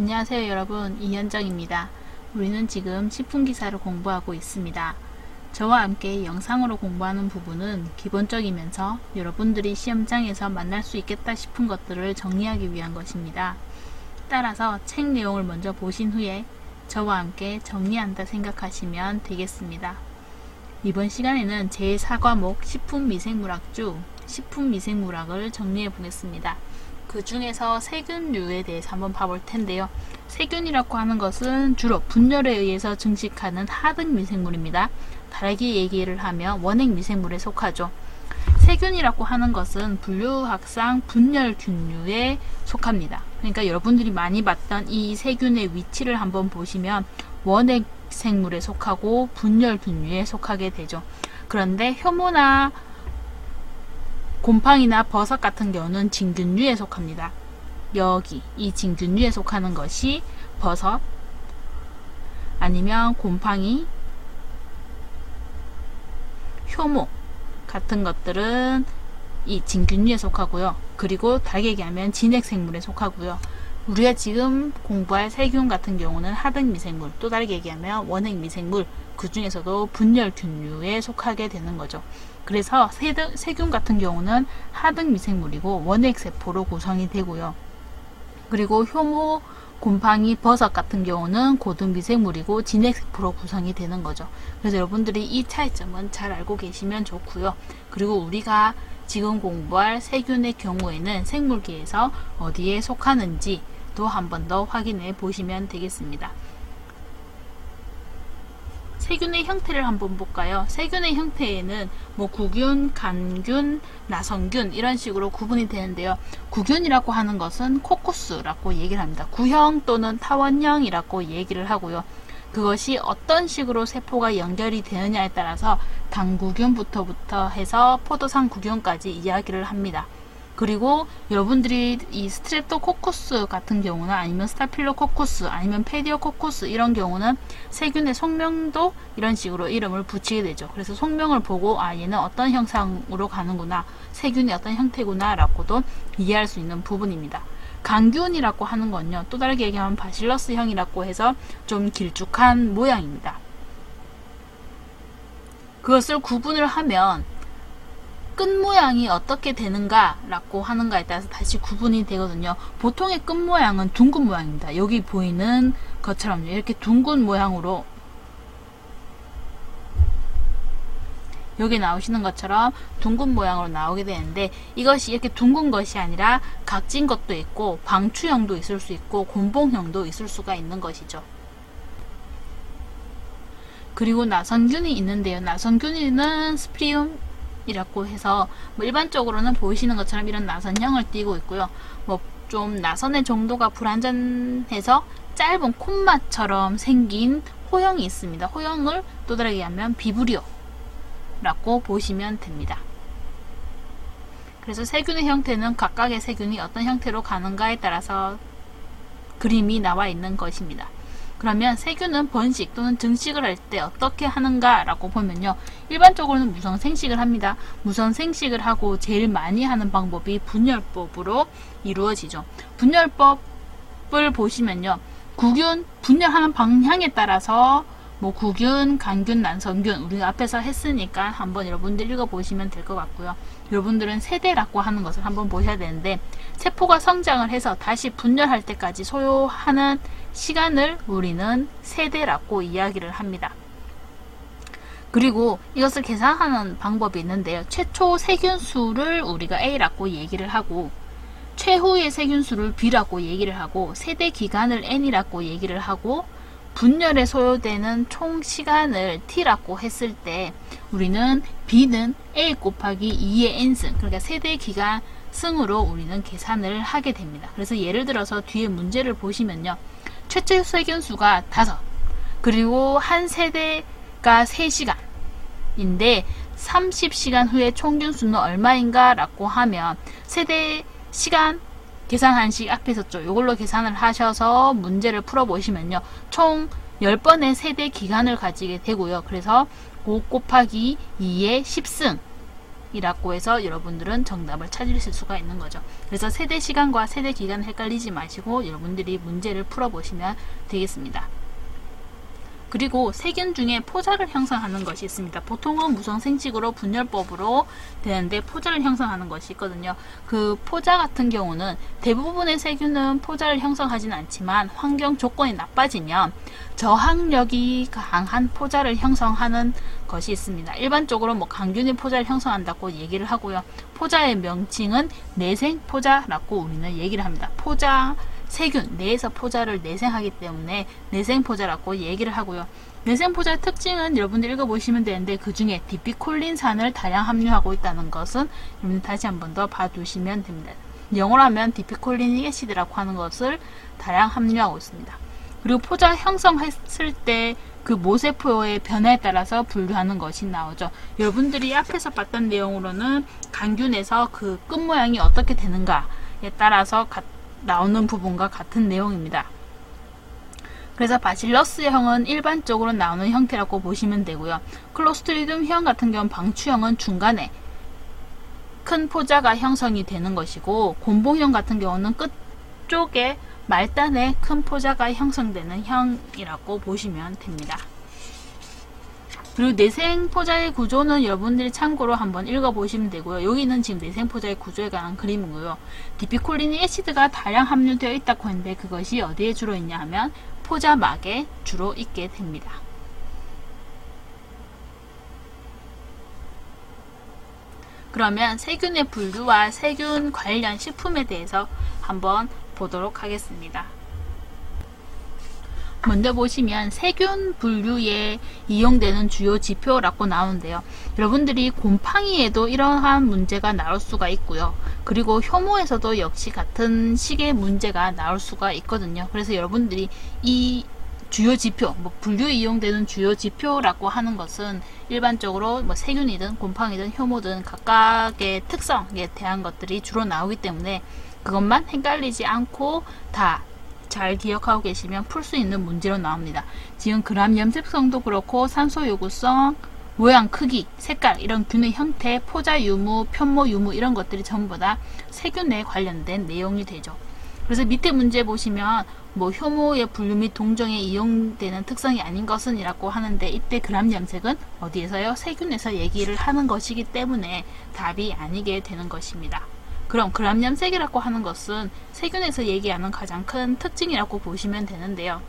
안녕하세요 여러분 이현정입니다. 우리는 지금 식품 기사를 공부하고 있습니다. 저와 함께 영상으로 공부하는 부분은 기본적이면서 여러분들이 시험장에서 만날 수 있겠다 싶은 것들을 정리하기 위한 것입니다. 따라서 책 내용을 먼저 보신 후에 저와 함께 정리한다 생각하시면 되겠습니다. 이번 시간에는 제4과목 식품미생물학주 식품미생물학을 정리해 보겠습니다. 그 중에서 세균류에 대해서 한번 봐볼 텐데요. 세균이라고 하는 것은 주로 분열에 의해서 증식하는 하등 미생물입니다. 다르게 얘기를 하면 원액 미생물에 속하죠. 세균이라고 하는 것은 분류학상 분열균류에 속합니다. 그러니까 여러분들이 많이 봤던 이 세균의 위치를 한번 보시면 원액 생물에 속하고 분열균류에 속하게 되죠. 그런데 효모나 곰팡이나 버섯 같은 경우는 진균류에 속합니다. 여기 이 진균류에 속하는 것이 버섯 아니면 곰팡이, 효모 같은 것들은 이 진균류에 속하고요. 그리고 다르게 얘기하면 진핵생물에 속하고요. 우리가 지금 공부할 세균 같은 경우는 하등 미생물, 또 다르게 얘기하면 원핵 미생물, 그 중에서도 분열균류에 속하게 되는 거죠. 그래서 세등, 세균 같은 경우는 하등 미생물이고 원액 세포로 구성이 되고요. 그리고 효모, 곰팡이, 버섯 같은 경우는 고등 미생물이고 진액 세포로 구성이 되는 거죠. 그래서 여러분들이 이 차이점은 잘 알고 계시면 좋고요. 그리고 우리가 지금 공부할 세균의 경우에는 생물계에서 어디에 속하는지 또 한 번 더 확인해 보시면 되겠습니다. 세균의 형태를 한번 볼까요? 세균의 형태에는 뭐 구균, 간균, 나성균 이런 식으로 구분이 되는데요. 구균이라고 하는 것은 코쿠스라고 얘기를 합니다. 구형 또는 타원형이라고 얘기를 하고요. 그것이 어떤 식으로 세포가 연결이 되느냐에 따라서 당구균부터부터 해서 포도상 구균까지 이야기를 합니다. 그리고 여러분들이 이 스트랩토코쿠스 같은 경우나 아니면 스타필로코쿠스 아니면 페디오코쿠스 이런 경우는 세균의 속명도 이런 식으로 이름을 붙이게 되죠. 그래서 속명을 보고 아 얘는 어떤 형상으로 가는구나 세균이 어떤 형태구나 라고도 이해할 수 있는 부분입니다. 강균이라고 하는 건요. 또 다르게 얘기하면 바실러스형이라고 해서 좀 길쭉한 모양입니다. 그것을 구분을 하면 끝 모양이 어떻게 되는가 라고 하는가에 따라서 다시 구분이 되거든요. 보통의 끝 모양은 둥근 모양입니다. 여기 보이는 것처럼 이렇게 둥근 모양으로 여기 나오시는 것처럼 둥근 모양으로 나오게 되는데 이것이 이렇게 둥근 것이 아니라 각진 것도 있고 방추형도 있을 수 있고 곤봉형도 있을 수가 있는 것이죠. 그리고 나선균이 있는데요. 나선균이는 스프리움 이라고 해서 뭐 일반적으로는 보이시는 것처럼 이런 나선형을 띠고 있고요. 뭐 좀 나선의 정도가 불안전해서 짧은 콧맛처럼 생긴 호형이 있습니다. 호형을 또 다르게 하면 비브리오라고 보시면 됩니다. 그래서 세균의 형태는 각각의 세균이 어떤 형태로 가는가에 따라서 그림이 나와 있는 것입니다. 그러면 세균은 번식 또는 증식을 할 때 어떻게 하는가 라고 보면요. 일반적으로는 무선 생식을 합니다. 무선 생식을 하고 제일 많이 하는 방법이 분열법으로 이루어지죠. 분열법을 보시면요. 구균 분열하는 방향에 따라서 뭐 구균, 간균, 난성균 우리가 앞에서 했으니까 한번 여러분들 읽어보시면 될 것 같고요. 여러분들은 세대라고 하는 것을 한번 보셔야 되는데 세포가 성장을 해서 다시 분열할 때까지 소요하는 시간을 우리는 세대라고 이야기를 합니다. 그리고 이것을 계산하는 방법이 있는데요. 최초 세균 수를 우리가 A라고 얘기를 하고 최후의 세균 수를 B라고 얘기를 하고 세대 기간을 N이라고 얘기를 하고 분열에 소요되는 총 시간을 t라고 했을 때 우리는 b는 a 곱하기 2의 n승 그러니까 세대 기간 승으로 우리는 계산을 하게 됩니다. 그래서 예를 들어서 뒤에 문제를 보시면요. 최초 세균수가 5 그리고 한 세대가 3시간인데 30시간 후에 총균수는 얼마인가 라고 하면 세대 시간 계산한식 앞에 있었죠. 이걸로 계산을 하셔서 문제를 풀어보시면요. 총 10번의 세대 기간을 가지게 되고요. 그래서 5 곱하기 2의 10승 이라고 해서 여러분들은 정답을 찾으실 수가 있는 거죠. 그래서 세대 시간과 세대 기간 헷갈리지 마시고 여러분들이 문제를 풀어보시면 되겠습니다. 그리고 세균 중에 포자를 형성하는 것이 있습니다. 보통은 무성 생식으로 분열법으로 되는데 포자를 형성하는 것이 있거든요. 그 포자 같은 경우는 대부분의 세균은 포자를 형성하지는 않지만 환경 조건이 나빠지면 저항력이 강한 포자를 형성하는 것이 있습니다. 일반적으로 뭐 강균의 포자를 형성한다고 얘기를 하고요. 포자의 명칭은 내생 포자라고 우리는 얘기를 합니다. 포자 세균 내에서 포자를 내생하기 때문에 내생포자라고 얘기를 하고요. 내생포자의 특징은 여러분들 읽어보시면 되는데 그 중에 디피콜린산을 다량 함유하고 있다는 것은 여러분 다시 한 번 더 봐두시면 됩니다. 영어로 하면 디피콜린 에시드라고 하는 것을 다량 함유하고 있습니다. 그리고 포자 형성했을 때 그 모세포의 변화에 따라서 분류하는 것이 나오죠. 여러분들이 앞에서 봤던 내용으로는 강균에서 그 끝 모양이 어떻게 되는가에 따라서 나오는 부분과 같은 내용입니다. 그래서 바실러스형은 일반적으로 나오는 형태라고 보시면 되고요. 클로스트리듬형 같은 경우는 방추형은 중간에 큰 포자가 형성이 되는 것이고 곤봉형 같은 경우는 끝쪽에 말단에 큰 포자가 형성되는 형이라고 보시면 됩니다. 그리고 내생포자의 구조는 여러분들이 참고로 한번 읽어보시면 되고요. 여기는 지금 내생포자의 구조에 관한 그림이고요. 디피콜린 에시드가 다량 함유되어 있다고 했는데 그것이 어디에 주로 있냐 하면 포자막에 주로 있게 됩니다. 그러면 세균의 분류와 세균 관련 식품에 대해서 한번 보도록 하겠습니다. 먼저 보시면 세균 분류에 이용되는 주요 지표라고 나오는데요. 여러분들이 곰팡이에도 이러한 문제가 나올 수가 있고요. 그리고 효모에서도 역시 같은 식의 문제가 나올 수가 있거든요. 그래서 여러분들이 이 주요 지표, 뭐 분류에 이용되는 주요 지표라고 하는 것은 일반적으로 뭐 세균이든 곰팡이든 효모든 각각의 특성에 대한 것들이 주로 나오기 때문에 그것만 헷갈리지 않고 다 잘 기억하고 계시면 풀 수 있는 문제로 나옵니다. 지금 그람 염색성도 그렇고 산소 요구성, 모양, 크기, 색깔, 이런 균의 형태, 포자 유무, 편모 유무 이런 것들이 전부 다 세균에 관련된 내용이 되죠. 그래서 밑에 문제 보시면 뭐 효모의 분류 및 동정에 이용되는 특성이 아닌 것은 이라고 하는데 이때 그람 염색은 어디에서요? 세균에서 얘기를 하는 것이기 때문에 답이 아니게 되는 것입니다. 그럼 그람염색이라고 하는 것은 세균에서 얘기하는 가장 큰 특징이라고 보시면 되는데요.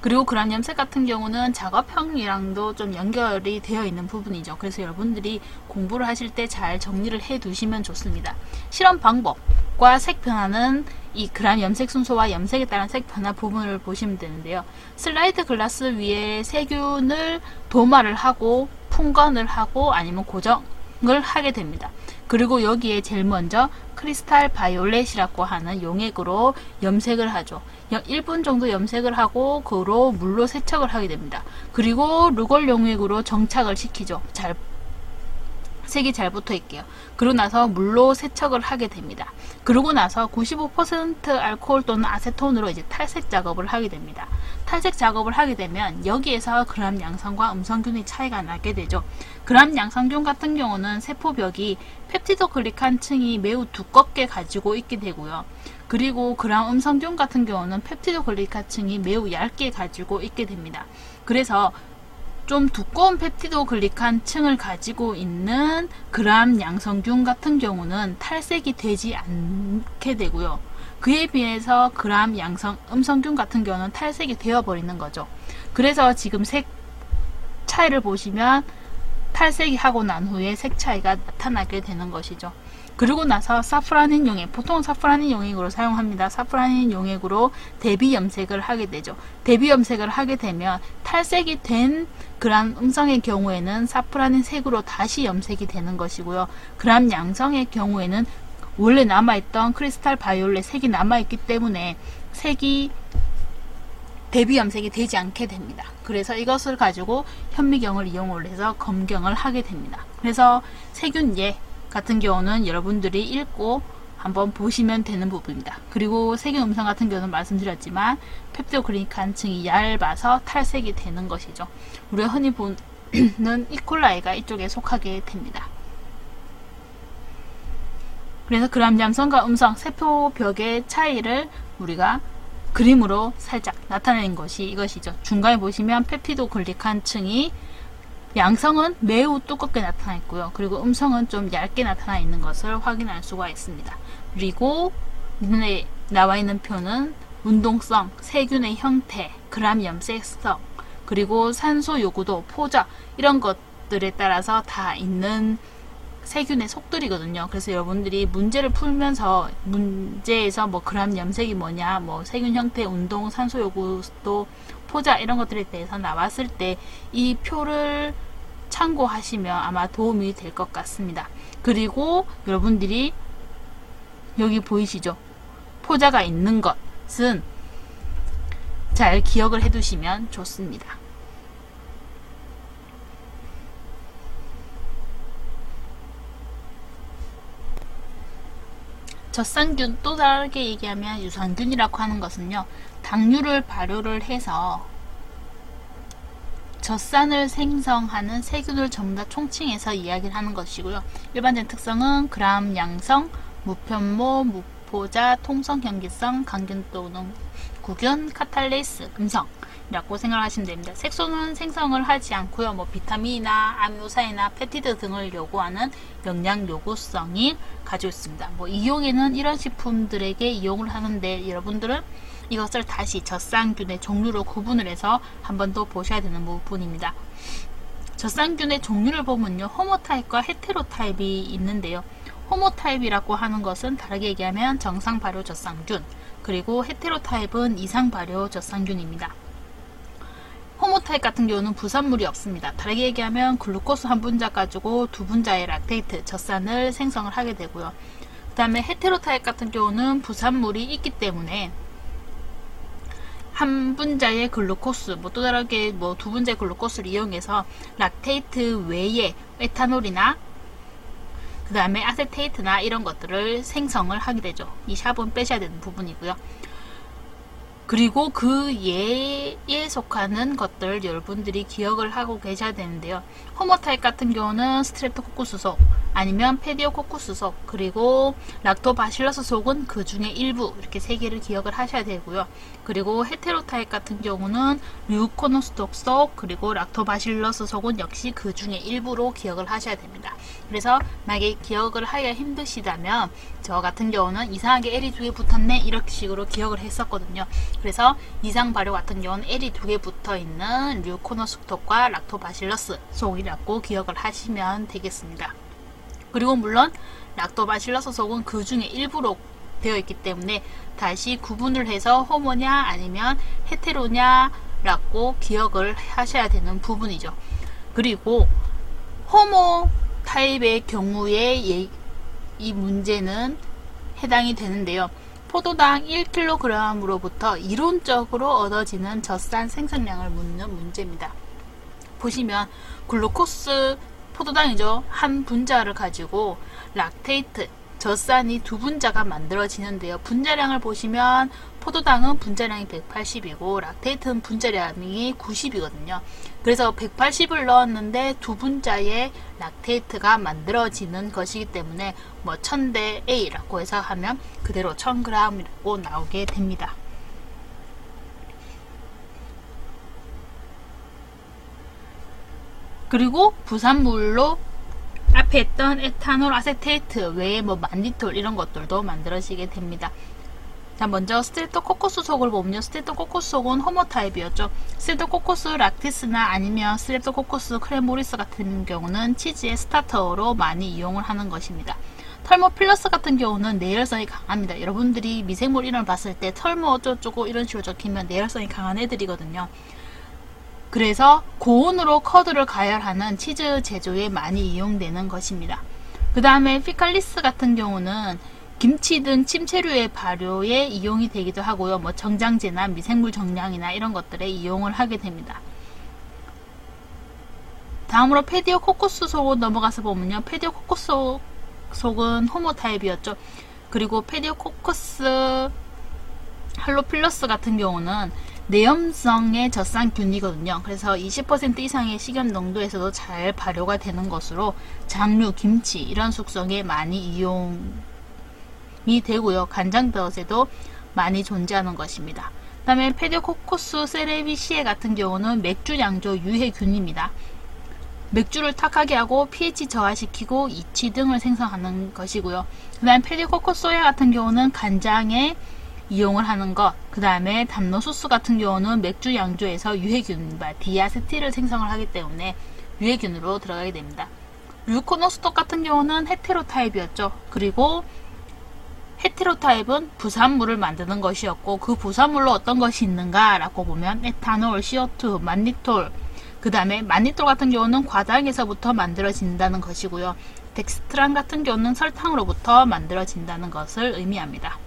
그리고 그람염색 같은 경우는 작업형이랑도 좀 연결이 되어 있는 부분이죠. 그래서 여러분들이 공부를 하실 때 잘 정리를 해 두시면 좋습니다. 실험 방법과 색 변화는 이 그람 염색 순서와 염색에 따른 색 변화 부분을 보시면 되는데요. 슬라이드 글라스 위에 세균을 도마를 하고 풍건을 하고 아니면 고정을 하게 됩니다. 그리고 여기에 제일 먼저 크리스탈 바이올렛이라고 하는 용액으로 염색을 하죠. 1분 정도 염색을 하고 그로 물로 세척을 하게 됩니다. 그리고 루걸 용액으로 정착을 시키죠. 잘 색이 잘 붙어 있게요. 그러고 나서 물로 세척을 하게 됩니다. 그러고 나서 95% 알코올 또는 아세톤으로 이제 탈색 작업을 하게 됩니다. 탈색 작업을 하게 되면 여기에서 그람 양성과 음성균의 차이가 나게 되죠. 그람 양성균 같은 경우는 세포벽이 펩티도글리칸 층이 매우 두껍게 가지고 있게 되고요. 그리고 그람 음성균 같은 경우는 펩티도글리칸 층이 매우 얇게 가지고 있게 됩니다. 그래서 좀 두꺼운 펩티도글리칸 층을 가지고 있는 그람 양성균 같은 경우는 탈색이 되지 않게 되고요. 그에 비해서 그람 양성 음성균 같은 경우는 탈색이 되어버리는 거죠. 그래서 지금 색 차이를 보시면 탈색이 하고 난 후에 색 차이가 나타나게 되는 것이죠. 그리고 나서 사프라닌 용액, 보통 사프라닌 용액으로 사용합니다. 사프라닌 용액으로 대비 염색을 하게 되죠. 대비 염색을 하게 되면 탈색이 된 그람 음성의 경우에는 사프라닌 색으로 다시 염색이 되는 것이고요. 그람 양성의 경우에는 원래 남아있던 크리스탈 바이올렛 색이 남아있기 때문에 색이 대비 염색이 되지 않게 됩니다. 그래서 이것을 가지고 현미경을 이용을 해서 검경을 하게 됩니다. 그래서 세균예 같은 경우는 여러분들이 읽고 한번 보시면 되는 부분입니다. 그리고 세균 음성 같은 경우는 말씀드렸지만 펩티오그리칸 층이 얇아서 탈색이 되는 것이죠. 우리가 흔히 보는 이콜라이가 이쪽에 속하게 됩니다. 그래서 그람 얌성과 음성 세포벽의 차이를 우리가 그림으로 살짝 나타내는 것이 이것이죠. 중간에 보시면 펩티도 글리칸 층이 양성은 매우 두껍게 나타나 있고요. 그리고 음성은 좀 얇게 나타나 있는 것을 확인할 수가 있습니다. 그리고 눈에 나와 있는 표는 운동성, 세균의 형태, 그람 염색성, 그리고 산소 요구도, 포자 이런 것들에 따라서 다 있는 세균의 속들이거든요. 그래서 여러분들이 문제를 풀면서 문제에서 뭐 그람 염색이 뭐냐, 뭐 세균 형태, 운동, 산소 요구도, 포자 이런 것들에 대해서 나왔을 때 이 표를 참고하시면 아마 도움이 될 것 같습니다. 그리고 여러분들이 여기 보이시죠? 포자가 있는 것은 잘 기억을 해두시면 좋습니다. 젖산균 또 다르게 얘기하면 유산균이라고 하는 것은요 당류를 발효를 해서 젖산을 생성하는 세균을 전부 다 총칭해서 이야기를 하는 것이고요. 일반적인 특성은 그람 양성, 무편모, 무포자, 통성 경기성, 강균 또는 구균, 카탈레이스, 음성. 이 라고 생각하시면 됩니다. 색소는 생성을 하지 않고요. 뭐 비타민이나 아미노산이나 펩티드 등을 요구하는 영양 요구성이 가지고 있습니다. 뭐 이용에는 이런 식품들에게 이용을 하는데 여러분들은 이것을 다시 젖산균의 종류로 구분을 해서 한 번 더 보셔야 되는 부분입니다. 젖산균의 종류를 보면요. 호모타입과 헤테로타입이 있는데요. 호모타입이라고 하는 것은 다르게 얘기하면 정상 발효 젖산균 그리고 헤테로타입은 이상 발효 젖산균입니다. 호모타입 같은 경우는 부산물이 없습니다. 다르게 얘기하면 글루코스 한 분자 가지고 두 분자의 락테이트, 젖산을 생성을 하게 되고요. 그 다음에 헤테로타입 같은 경우는 부산물이 있기 때문에 한 분자의 글루코스, 뭐 또 다르게 뭐 두 분자의 글루코스를 이용해서 락테이트 외에 에탄올이나 그 다음에 아세테이트나 이런 것들을 생성을 하게 되죠. 이 샵은 빼셔야 되는 부분이고요. 그리고 그 예에 속하는 것들 여러분들이 기억을 하고 계셔야 되는데요. 호모타입 같은 경우는 스트랩토코쿠스 속 아니면 페디오코쿠스 속 그리고 락토바실러스 속은 그 중에 일부 이렇게 세 개를 기억을 하셔야 되고요. 그리고 헤테로타입 같은 경우는 류코노스톡 속 그리고 락토바실러스 속은 역시 그 중에 일부로 기억을 하셔야 됩니다. 그래서 만약에 기억을 하기가 힘드시다면 저 같은 경우는 이상하게 L이 두 개 붙었네 이렇게 식으로 기억을 했었거든요. 그래서 이상 발효 같은 경우는 L이 두 개 붙어 있는 류코노스톡과 락토바실러스 속이라고 기억을 하시면 되겠습니다. 그리고 물론 락토바실러스 속은 그 중에 일부로 되어 있기 때문에 다시 구분을 해서 호모냐 아니면 헤테로냐라고 기억을 하셔야 되는 부분이죠. 그리고 호모 타입의 경우에 이 문제는 해당이 되는데요. 포도당 1kg으로부터 이론적으로 얻어지는 젖산 생산량을 묻는 문제입니다. 보시면 글루코스 포도당이죠. 한 분자를 가지고 락테이트, 젖산이 두 분자가 만들어지는데요. 분자량을 보시면 포도당은 분자량이 180이고 락테이트는 분자량이 90이거든요. 그래서 180을 넣었는데 두 분자의 락테이트가 만들어지는 것이기 때문에 뭐 1000대 A라고 해서 하면 그대로 1000g이라고 나오게 됩니다. 그리고 부산물로 앞에 했던 에탄올 아세테이트 외에 뭐 만디톨 이런 것들도 만들어지게 됩니다. 자 먼저 스트레토코코스 속을 보면요. 스트레토코코스 속은 호모 타입이었죠. 스트레토코코스 락티스나 아니면 스트레토코코스 크레모리스 같은 경우는 치즈의 스타터로 많이 이용을 하는 것입니다. 털모필러스 같은 경우는 내열성이 강합니다. 여러분들이 미생물 이름을 봤을 때 털모 어쩌고저쩌고 이런 식으로 적히면 내열성이 강한 애들이거든요. 그래서 고온으로 커드를 가열하는 치즈 제조에 많이 이용되는 것입니다. 그 다음에 피칼리스 같은 경우는 김치 등 침체류의 발효에 이용이 되기도 하고요. 뭐 정장제나 미생물 정량이나 이런 것들에 이용을 하게 됩니다. 다음으로 페디오 코코스 속으로 넘어가서 보면요. 페디오 코코스 속은 호모 타입이었죠. 그리고 페디오 코코스 할로필러스 같은 경우는 내염성의 젖산균이거든요. 그래서 20% 이상의 식염 농도에서도 잘 발효가 되는 것으로 장류, 김치 이런 숙성에 많이 이용 되고요. 간장버섯에도 많이 존재하는 것입니다. 그 다음에 페디코코스 세레비시에 같은 경우는 맥주 양조 유해균입니다. 맥주를 탁하게 하고 pH 저하시키고 이치 등을 생성하는 것이고요. 그 다음에 페디코코소야 같은 경우는 간장에 이용을 하는 것, 그 다음에 담노소스 같은 경우는 맥주 양조에서 유해균과 디아세틸을 생성을 하기 때문에 유해균으로 들어가게 됩니다. 류코노스톡 같은 경우는 헤테로 타입이었죠. 그리고 헤테로 타입은 부산물을 만드는 것이었고 그 부산물로 어떤 것이 있는가 라고 보면 에탄올, CO2, 만니톨 그 다음에 만니톨 같은 경우는 과당에서부터 만들어진다는 것이고요. 덱스트란 같은 경우는 설탕으로부터 만들어진다는 것을 의미합니다.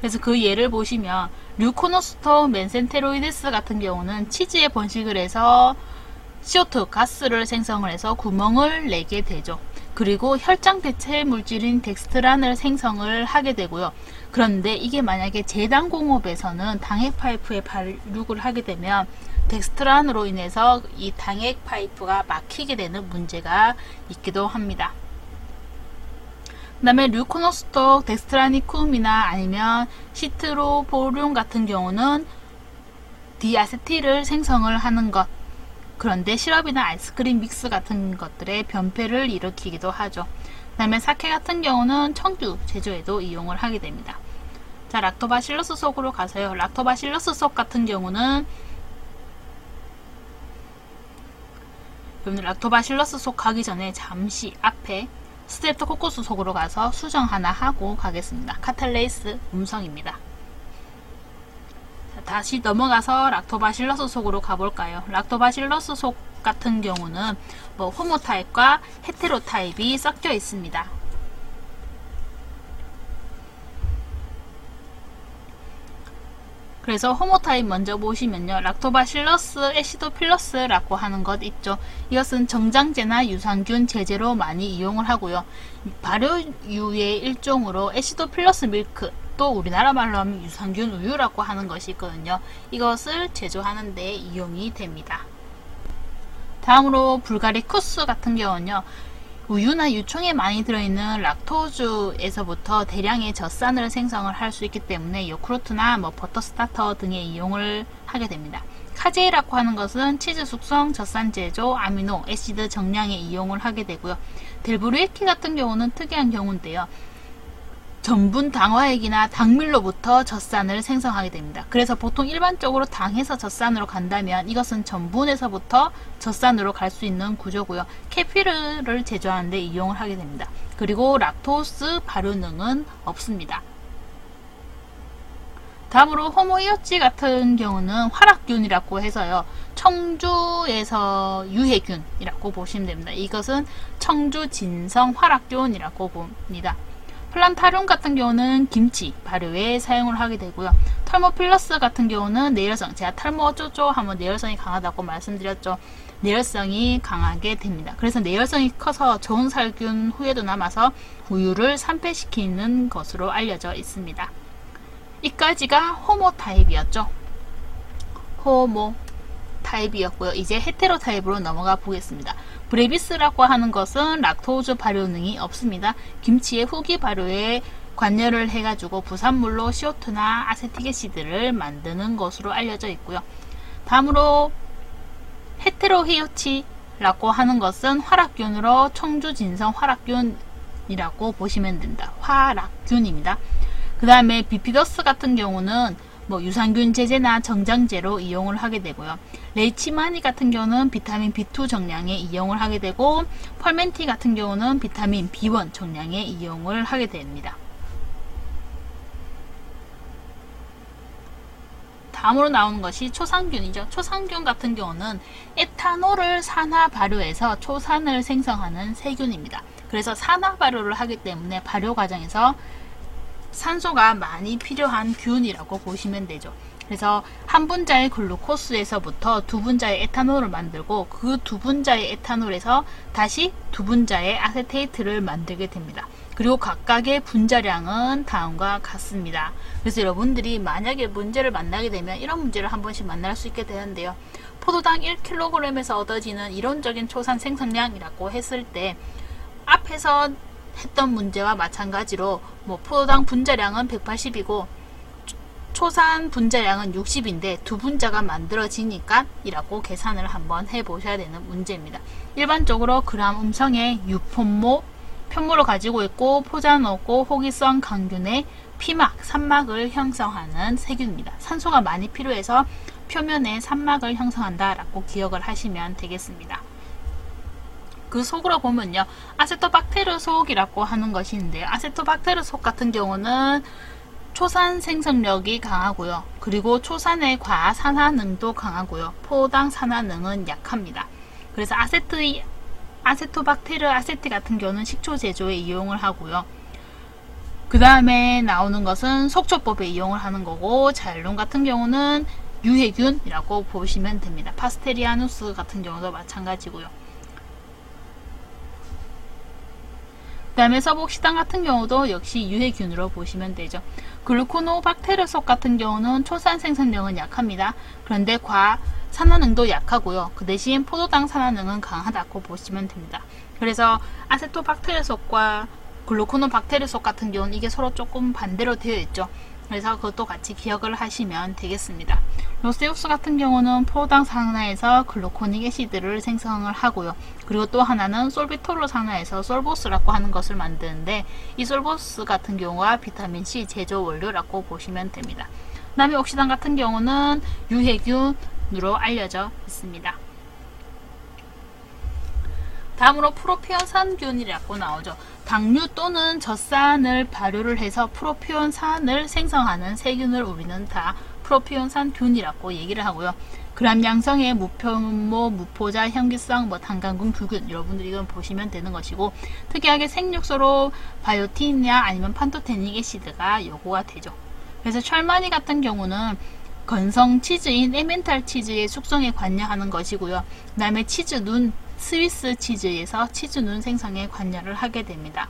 그래서 그 예를 보시면 류코노스토 맨센테로이데스 같은 경우는 치즈에 번식을 해서 CO2 가스를 생성을 해서 구멍을 내게 되죠. 그리고 혈장 대체 물질인 덱스트란을 생성을 하게 되고요. 그런데 이게 만약에 제당 공업에서는 당액 파이프에 발육을 하게 되면 덱스트란으로 인해서 이 당액 파이프가 막히게 되는 문제가 있기도 합니다. 그 다음에 류코노스톡 덱스트라니쿰이나 아니면 시트로보륨 같은 경우는 디아세틸을 생성을 하는 것 그런데 시럽이나 아이스크림 믹스 같은 것들의 변폐를 일으키기도 하죠. 그 다음에 사케 같은 경우는 청주 제조에도 이용을 하게 됩니다. 자, 락토바실러스 속으로 가서요. 락토바실러스 속 같은 경우는 락토바실러스 속 가기 전에 잠시 앞에 스테토코코스 속으로 가서 수정 하나 하고 가겠습니다. 카탈레이스 음성입니다. 자, 다시 넘어가서 락토바실러스 속으로 가볼까요? 락토바실러스 속 같은 경우는 뭐 호모타입과 헤테로타입이 섞여 있습니다. 그래서 호모타입 먼저 보시면요. 락토바실러스 에시도필러스라고 하는 것 있죠. 이것은 정장제나 유산균 제제로 많이 이용을 하고요. 발효유의 일종으로 에시도필러스 밀크 또 우리나라 말로 하면 유산균 우유라고 하는 것이 있거든요. 이것을 제조하는 데 이용이 됩니다. 다음으로 불가리 쿠스 같은 경우는요. 우유나 유청에 많이 들어있는 락토즈에서부터 대량의 젖산을 생성을 할 수 있기 때문에 요크루트나 뭐 버터 스타터 등에 이용을 하게 됩니다. 카제이라고 하는 것은 치즈 숙성, 젖산 제조, 아미노, 애시드 정량에 이용을 하게 되고요. 델브루에키 같은 경우는 특이한 경우인데요. 전분 당화액이나 당밀로부터 젖산을 생성하게 됩니다. 그래서 보통 일반적으로 당에서 젖산으로 간다면 이것은 전분에서부터 젖산으로 갈 수 있는 구조고요. 케피르를 제조하는 데 이용을 하게 됩니다. 그리고 락토스 발효능은 없습니다. 다음으로 호모이오치 같은 경우는 화락균이라고 해서요. 청주에서 유해균이라고 보시면 됩니다. 이것은 청주 진성 화락균이라고 봅니다. 플란타륨 같은 경우는 김치 발효에 사용을 하게 되고요. 털모필러스 같은 경우는 내열성, 제가 탈모 어쩌죠 하면 내열성이 강하다고 말씀드렸죠. 내열성이 강하게 됩니다. 그래서 내열성이 커서 좋은 살균 후에도 남아서 우유를 산패시키는 것으로 알려져 있습니다. 이까지가 호모 타입이었죠. 호모 타입이었고요. 이제 헤테로 타입으로 넘어가 보겠습니다. 브레비스라고 하는 것은 락토즈 발효능이 없습니다. 김치의 후기 발효에 관여를 해가지고 부산물로 시오트나 아세틱에시드를 만드는 것으로 알려져 있고요. 다음으로 헤테로히오치라고 하는 것은 화락균으로 청주 진성 화락균이라고 보시면 된다. 화락균입니다. 그 다음에 비피더스 같은 경우는 뭐 유산균 제제나 정장제로 이용을 하게 되고요. 레이치마니 같은 경우는 비타민 B2 정량에 이용을 하게 되고 펄멘티 같은 경우는 비타민 B1 정량에 이용을 하게 됩니다. 다음으로 나오는 것이 초산균이죠. 초산균 같은 경우는 에탄올을 산화 발효해서 초산을 생성하는 세균입니다. 그래서 산화 발효를 하기 때문에 발효 과정에서 산소가 많이 필요한 균이라고 보시면 되죠. 그래서 한 분자의 글루코스에서부터 두 분자의 에탄올을 만들고 그 두 분자의 에탄올에서 다시 두 분자의 아세테이트를 만들게 됩니다. 그리고 각각의 분자량은 다음과 같습니다. 그래서 여러분들이 만약에 문제를 만나게 되면 이런 문제를 한 번씩 만날 수 있게 되는데요. 포도당 1kg에서 얻어지는 이론적인 초산 생성량이라고 했을 때 앞에서 했던 문제와 마찬가지로 뭐 포도당 분자량은 180이고 초산 분자량은 60인데 두 분자가 만들어지니까 이라고 계산을 한번 해보셔야 되는 문제입니다. 일반적으로 그람 음성의 유폰모 편모를 가지고 있고 포자 넣고 호기성 강균의 피막, 산막을 형성하는 세균입니다. 산소가 많이 필요해서 표면에 산막을 형성한다라고 기억을 하시면 되겠습니다. 그 속으로 보면요. 아세토박테르 속이라고 하는 있는데요. 아세토박테르 속 같은 경우는 초산 생성력이 강하고요. 그리고 초산의 과산화능도 강하고요. 포당 산화능은 약합니다. 그래서 아세트 아세토박테르 아세트 같은 경우는 식초 제조에 이용을 하고요. 그 다음에 나오는 것은 속초법에 이용을 하는 거고 자일론 같은 경우는 유해균이라고 보시면 됩니다. 파스테리아누스 같은 경우도 마찬가지고요. 다음에 서복시당 같은 경우도 역시 유해균으로 보시면 되죠. 글루코노박테르속 같은 경우는 초산 생산력은 약합니다. 그런데 과 산화능도 약하고요. 그 대신 포도당 산화능은 강하다고 보시면 됩니다. 그래서 아세토박테르속과 글루코노박테르속 같은 경우는 이게 서로 조금 반대로 되어 있죠. 그래서 그것도 같이 기억을 하시면 되겠습니다. 로세우스 같은 경우는 포당 산화에서 글루코닉 애시드를 생성을 하고요. 그리고 또 하나는 솔비토르 산화에서 솔보스라고 하는 것을 만드는데 이 솔보스 같은 경우가 비타민C 제조 원료라고 보시면 됩니다. 남미 옥시단 같은 경우는 유해균으로 알려져 있습니다. 다음으로 프로피온산균이라고 나오죠. 당류 또는 젖산을 발효를 해서 프로피온산을 생성하는 세균을 우리는 다 프로피온산 균이라고 얘기를 하고요. 그람 양성의 무표모, 무포자, 현기성, 뭐 단강군, 균 여러분들이 이건 보시면 되는 것이고 특이하게 생육소로 바이오틴이나 아니면 판토테닉 애시드가 요구가 되죠. 그래서 철마니 같은 경우는 건성 치즈인 에멘탈 치즈의 숙성에 관여하는 것이고요. 그 다음에 치즈 눈, 스위스 치즈에서 치즈 눈 생성에 관여를 하게 됩니다.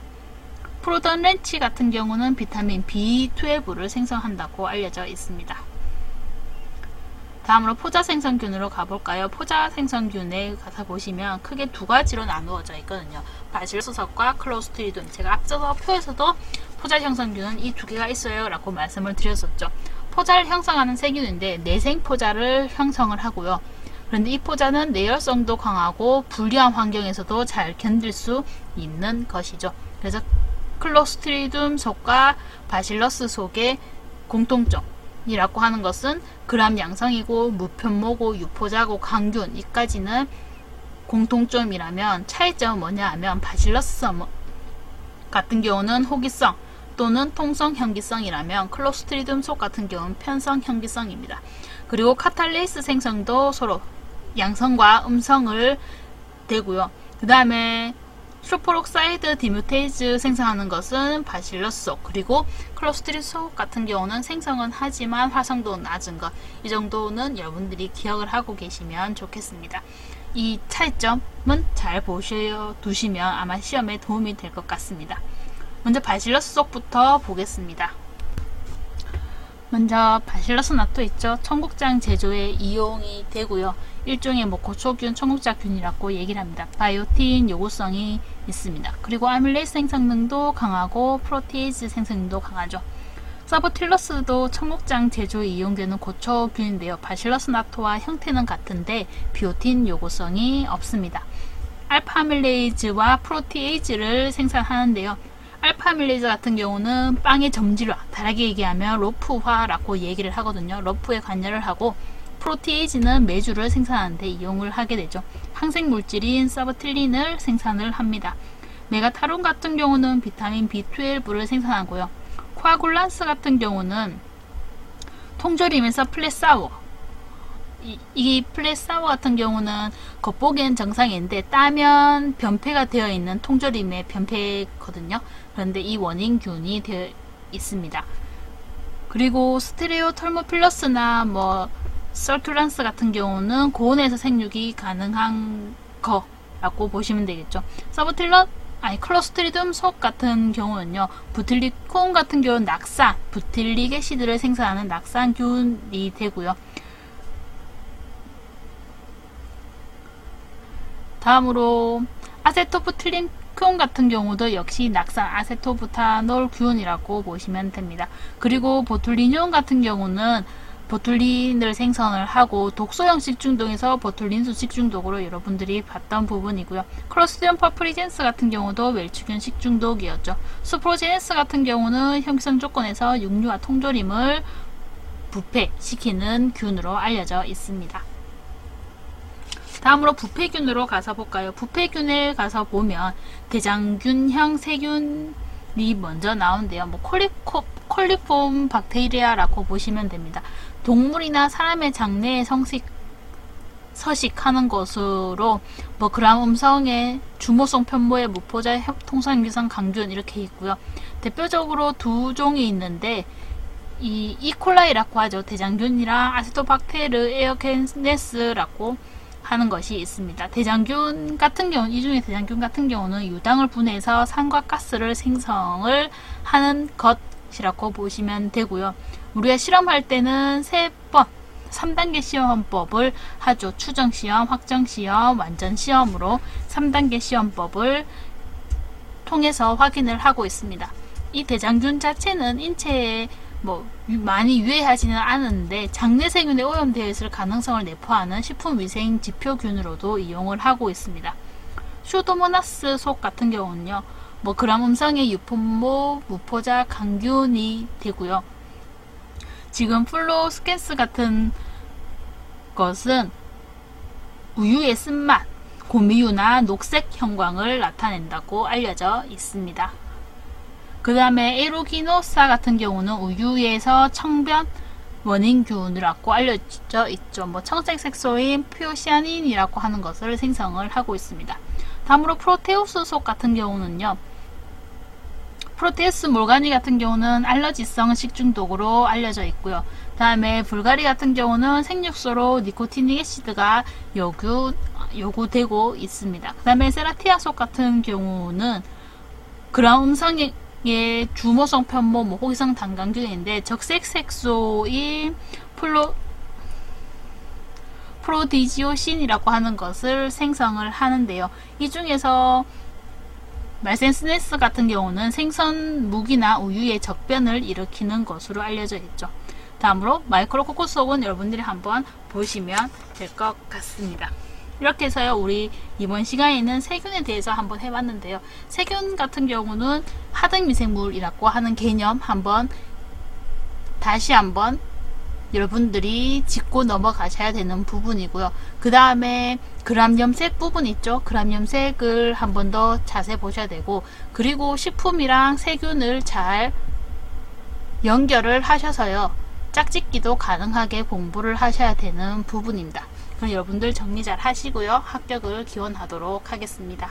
프로던 렌치 같은 경우는 비타민 B12를 생성한다고 알려져 있습니다. 다음으로 포자 생성균으로 가볼까요? 포자 생성균에 가서 보시면 크게 두 가지로 나누어져 있거든요. 바실수석과 클로스트리돈. 제가 앞서서 표에서도 포자 형성균은 이 두 개가 있어요 라고 말씀을 드렸었죠. 포자를 형성하는 세균인데 내생 포자를 형성을 하고요. 그런데 이 포자는 내열성도 강하고 불리한 환경에서도 잘 견딜 수 있는 것이죠. 그래서 클로스트리둠 속과 바실러스 속의 공통점 이라고 하는 것은 그람 양성이고 무편모고 유포자고 강균 이까지는 공통점이라면 차이점은 뭐냐 하면 바실러스 같은 경우는 호기성 또는 통성 현기성이라면 클로스트리둠 속 같은 경우는 편성 현기성입니다. 그리고 카탈레이스 생성도 서로 양성과 음성을 대고요. 그 다음에 슈퍼록사이드 디뮤테이즈 생성하는 것은 바실러스 속 그리고 클로스트리 속 같은 경우는 생성은 하지만 활성도 낮은 것 이 정도는 여러분들이 기억을 하고 계시면 좋겠습니다. 이 차이점은 잘 보셔 두시면 아마 시험에 도움이 될 것 같습니다. 먼저 바실러스 속부터 보겠습니다. 먼저 바실러스 나토 있죠. 청국장 제조에 이용이 되고요. 일종의 뭐 고초균, 청국장균이라고 얘기를 합니다. 바이오틴 요구성이 있습니다. 그리고 아밀레이스 생성능도 강하고 프로테이즈 생성능도 강하죠. 사보틸러스도 청국장 제조에 이용되는 고초균인데요. 바실러스 나토와 형태는 같은데 비오틴 요구성이 없습니다. 알파밀레이즈와 프로티에이즈를 생산하는데요. 알파밀레이즈 같은 경우는 빵의 점질화, 다르게 얘기하면 로프화라고 얘기를 하거든요. 로프에 관여를 하고 프로티에이즈는 메주를 생산하는데 이용을 하게 되죠. 항생 물질인 서버틸린을 생산을 합니다. 메가타론 같은 경우는 비타민 B12를 생산하고요. 코아굴란스 같은 경우는 통조림에서 플레사워 이, 이 플레사워 같은 경우는 겉보기엔 정상인데 따면 변폐가 되어 있는 통조림의 변폐거든요. 그런데 이 원인균이 되어 있습니다. 그리고 스테레오 털모필러스나 뭐 서큘란스 같은 경우는 고온에서 생육이 가능한 거라고 보시면 되겠죠. 서브틸러 아니 클로스트리듬 속 같은 경우는요. 부틸리콘 같은 경우는 낙산, 부틸릭 애시드를 생산하는 낙산균이 되고요. 다음으로 아세토프틸린콘 같은 경우도 역시 낙산 아세토부타놀 균이라고 보시면 됩니다. 그리고 보툴리뇽 같은 경우는 보툴린을 생성을 하고 독소형 식중독에서 보툴린수 식중독으로 여러분들이 봤던 부분이고요. 크로스디엄 퍼프리젠스 같은 경우도 웰추균 식중독이었죠. 수프로제네스 같은 경우는 형성 조건에서 육류와 통조림을 부패시키는 균으로 알려져 있습니다. 다음으로 부패균으로 가서 볼까요? 부패균에 가서 보면 대장균형 세균이 먼저 나오는데요. 뭐 콜리코, 콜리폼 박테리아라고 보시면 됩니다. 동물이나 사람의 장내에 성식 서식하는 것으로 뭐 그람 음성의 주모성 편모의 무포자 통상유상 강균 이렇게 있고요. 대표적으로 두 종이 있는데 이 이콜라이라고 하죠. 대장균이랑 아세토박테르 에어켄네스라고 하는 것이 있습니다. 대장균 같은 경우, 이 중에 대장균 같은 경우는 유당을 분해해서 산과 가스를 생성을 하는 것 이라고 보시면 되고요. 우리가 실험할 때는 세 번, 3단계 시험법을 하죠. 추정 시험, 확정 시험, 완전 시험으로 3단계 시험법을 통해서 확인을 하고 있습니다. 이 대장균 자체는 인체에 뭐 많이 유해하지는 않은데 장내 세균에 오염되어 있을 가능성을 내포하는 식품위생 지표균으로도 이용을 하고 있습니다. 슈도모나스 속 같은 경우는요. 뭐 그람 음성의 유품모, 무포자, 강균이 되고요. 지금 플로 스캔스 같은 것은 우유의 쓴맛, 고미유나 녹색 형광을 나타낸다고 알려져 있습니다. 그 다음에 에로기노사 같은 경우는 우유에서 청변 원인균이라고 알려져 있죠. 뭐 청색 색소인 표시아닌이라고 하는 것을 생성을 하고 있습니다. 다음으로 프로테우스 속 같은 경우는요. 프로테우스 몰가니 같은 경우는 알러지성 식중독으로 알려져 있고요. 다음에 불가리 같은 경우는 생육소로 니코티닉 애시드가 요구, 요구되고 있습니다. 그 다음에 세라티아 속 같은 경우는 그라음성의 예, 주모성 편모 뭐 호기성 단강균인데 적색 색소인 플로 프로디지오신이라고 하는 것을 생성을 하는데요. 이 중에서 말센스네스 같은 경우는 생선 무기나 우유의 적변을 일으키는 것으로 알려져 있죠. 다음으로 마이크로 코코스옥은 여러분들이 한번 보시면 될 것 같습니다. 이렇게 해서요, 우리 이번 시간에는 세균에 대해서 한번 해봤는데요. 세균 같은 경우는 하등 미생물이라고 하는 개념 한번 다시 한번 여러분들이 짚고 넘어가셔야 되는 부분이고요. 그 다음에 그람 염색 부분 있죠. 그람 염색을 한 번 더 자세히 보셔야 되고 그리고 식품이랑 세균을 잘 연결을 하셔서요. 짝짓기도 가능하게 공부를 하셔야 되는 부분입니다. 그럼 여러분들 정리 잘 하시고요. 합격을 기원하도록 하겠습니다.